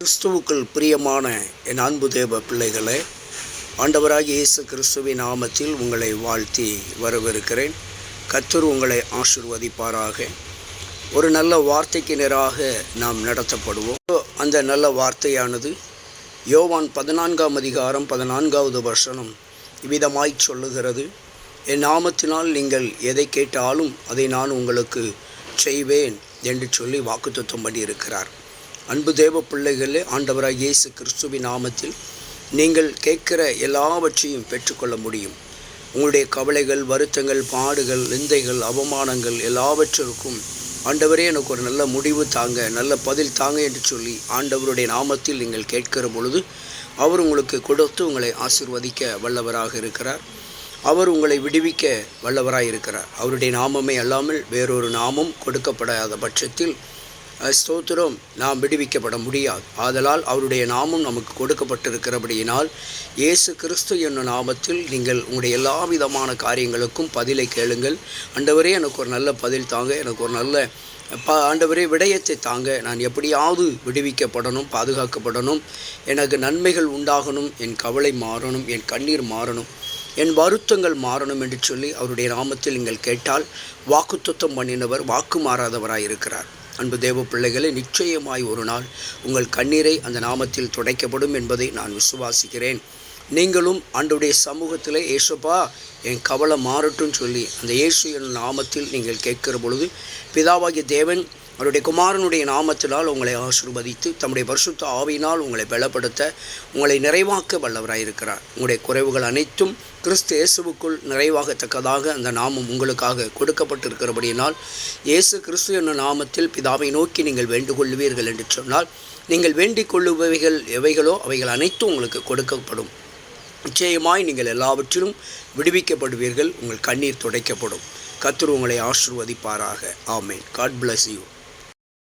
கிறிஸ்துவுக்குள் பிரியமான என் அன்பு தேவ பிள்ளைகளே ஆண்டவராகிய இயேசு கிறிஸ்துவின் நாமத்தில் உங்களை வாழ்த்தி வரவிருக்கிறேன் கத்தர் உங்களை ஆசிர்வதிப்பாராக. ஒரு நல்ல வார்த்தைக்கு நேராக நாம் நடத்தப்படுவோம். அந்த நல்ல வார்த்தையானது யோவான் பதினான்காம் அதிகாரம் பதினான்காவது வசனம் இவ்விதமாய் சொல்லுகிறது. என் நாமத்தினால் நீங்கள் எதை கேட்டாலும் அதை நான் உங்களுக்கு செய்வேன் என்று சொல்லி வாக்குத்தத்தம் பண்ணியிருக்கிறார். அன்பு தேவ பிள்ளைகளே ஆண்டவராக இயேசு கிறிஸ்துவின் நாமத்தில் நீங்கள் கேட்கிற எல்லாவற்றையும் பெற்றுக்கொள்ள முடியும். உங்களுடைய கவலைகள் வருத்தங்கள் பாடுகள் நிந்தைகள் அவமானங்கள் எல்லாவற்றிற்கும் ஆண்டவரே எனக்கு ஒரு நல்ல முடிவு தாங்க நல்ல பதில் தாங்க என்று சொல்லி ஆண்டவருடைய நாமத்தில் நீங்கள் கேட்கிற பொழுது அவர் உங்களுக்கு கொடுத்து உங்களை ஆசிர்வதிக்க வல்லவராக இருக்கிறார். அவர் உங்களை விடுவிக்க வல்லவராக இருக்கிறார். அவருடைய நாமமே அல்லாமல் வேறொரு நாமம் கொடுக்கப்படாத பட்சத்தில் ஸ்தோத்திரம் நாம் விடுவிக்கப்பட முடியாது. ஆதலால் அவருடைய நாமம் நமக்கு கொடுக்கப்பட்டிருக்கிறபடியினால் இயேசு கிறிஸ்து என்னும் நாமத்தில் நீங்கள் உங்களுடைய எல்லா விதமான காரியங்களுக்கும் பதிலை கேளுங்கள். அண்டவரே எனக்கு ஒரு நல்ல பதில் தாங்க. எனக்கு ஒரு நல்ல ப ஆண்டவரே விடயத்தை தாங்க. நான் எப்படியாவது விடுவிக்கப்படணும் பாதுகாக்கப்படணும். எனக்கு நன்மைகள் உண்டாகணும் என் கவலை மாறணும் என் கண்ணீர் மாறணும் என் வருத்தங்கள் மாறணும் என்று சொல்லி அவருடைய நாமத்தில் நீங்கள் கேட்டால் வாக்குத்தத்தம் பண்ணினவர் வாக்கு மாறாதவராக இருக்கிறார் அன்பு தேவ பிள்ளைகளை நிச்சயமாய் ஒரு நாள் உங்கள் கண்ணீரை அந்த நாமத்தில் துடைக்கப்படும் என்பதை நான் விசுவாசிக்கிறேன். நீங்களும் ஆண்டுடைய சமூகத்தில் ஏசப்பா என் கவலை மாறட்டும் சொல்லி அந்த இயேசு என் நாமத்தில் நீங்கள் கேட்கிற பொழுது பிதாவாகிய தேவன் அவருடைய குமாரனுடைய நாமத்தினால் உங்களை ஆசிர்வதித்து தம்முடைய பரிசுத்த ஆவியினால் உங்களை பலப்படுத்த உங்களை நிறைவாக்க வல்லவராயிருக்கிறார். உங்களுடைய குறைவுகள் அனைத்தும் கிறிஸ்து இயேசுவுக்குள் நிறைவாகத்தக்கதாக அந்த நாமம் உங்களுக்காக கொடுக்கப்பட்டிருக்கிறபடியினால் இயேசு கிறிஸ்து என்னும் நாமத்தில் பிதாவை நோக்கி நீங்கள் வேண்டுகொள்வீர்கள் என்று சொன்னால் நீங்கள் வேண்டிக் கொள்ளுபவைகள் எவைகளோ அவைகள் அனைத்தும் உங்களுக்கு கொடுக்கப்படும். நிச்சயமாய் நீங்கள் எல்லாவற்றிலும் விடுவிக்கப்படுவீர்கள் உங்கள் கண்ணீர் துடைக்கப்படும். கத்துரு உங்களை ஆசிர்வதிப்பாராக. ஆமேன். God bless you